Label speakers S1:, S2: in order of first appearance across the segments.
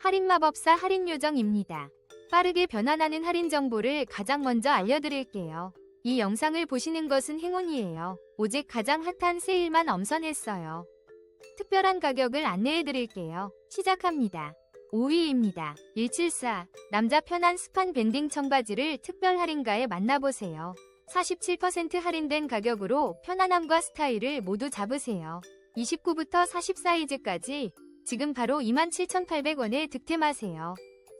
S1: 할인 마법사 할인 요정입니다. 빠르게 변환하는 할인 정보를 가장 먼저 알려드릴게요. 이 영상을 보시는 것은 행운이에요. 오직 가장 핫한 세일만 엄선했어요. 특별한 가격을 안내해드릴게요. 시작합니다. 5위입니다. 174. 남자 편한 스판 밴딩 청바지를 특별 할인가에 만나보세요. 47% 할인된 가격으로 편안함과 스타일을 모두 잡으세요. 29부터 40 사이즈까지 지금 바로 27,800원에 득템하세요.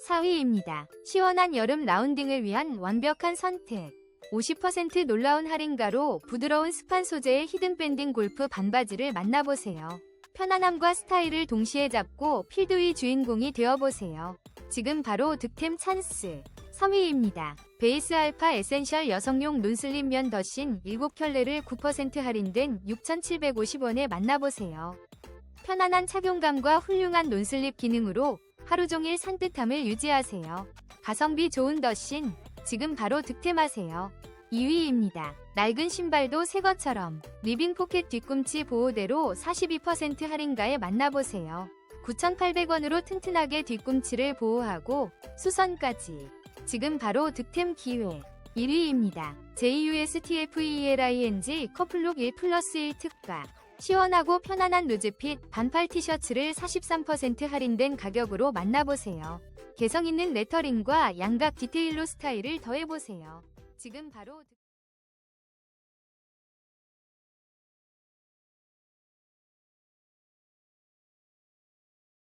S1: 4위입니다. 시원한 여름 라운딩을 위한 완벽한 선택. 50% 놀라운 할인가로 부드러운 스판 소재의 히든 밴딩 골프 반바지를 만나보세요. 편안함과 스타일을 동시에 잡고 필드위 주인공이 되어보세요. 지금 바로 득템 찬스. 3위입니다. 베이스 알파 에센셜 여성용 논슬립 면 더신 7켤레를 9% 할인된 6,750원에 만나보세요. 편안한 착용감과 훌륭한 논슬립 기능으로 하루 종일 산뜻함을 유지하세요. 가성비 좋은 더신, 지금 바로 득템하세요. 2위입니다. 낡은 신발도 새 것처럼 리빙 포켓 뒤꿈치 보호대로 42% 할인가에 만나보세요. 9,800원으로 튼튼하게 뒤꿈치를 보호하고 수선까지. 지금 바로 득템 기회. 1위입니다. JUSTFELING 커플룩 1 플러스 1 특가. 시원하고 편안한 루즈핏 반팔 티셔츠를 43% 할인된 가격으로 만나보세요. 개성 있는 레터링과 양각 디테일로 스타일을 더해보세요. 지금 바로 득-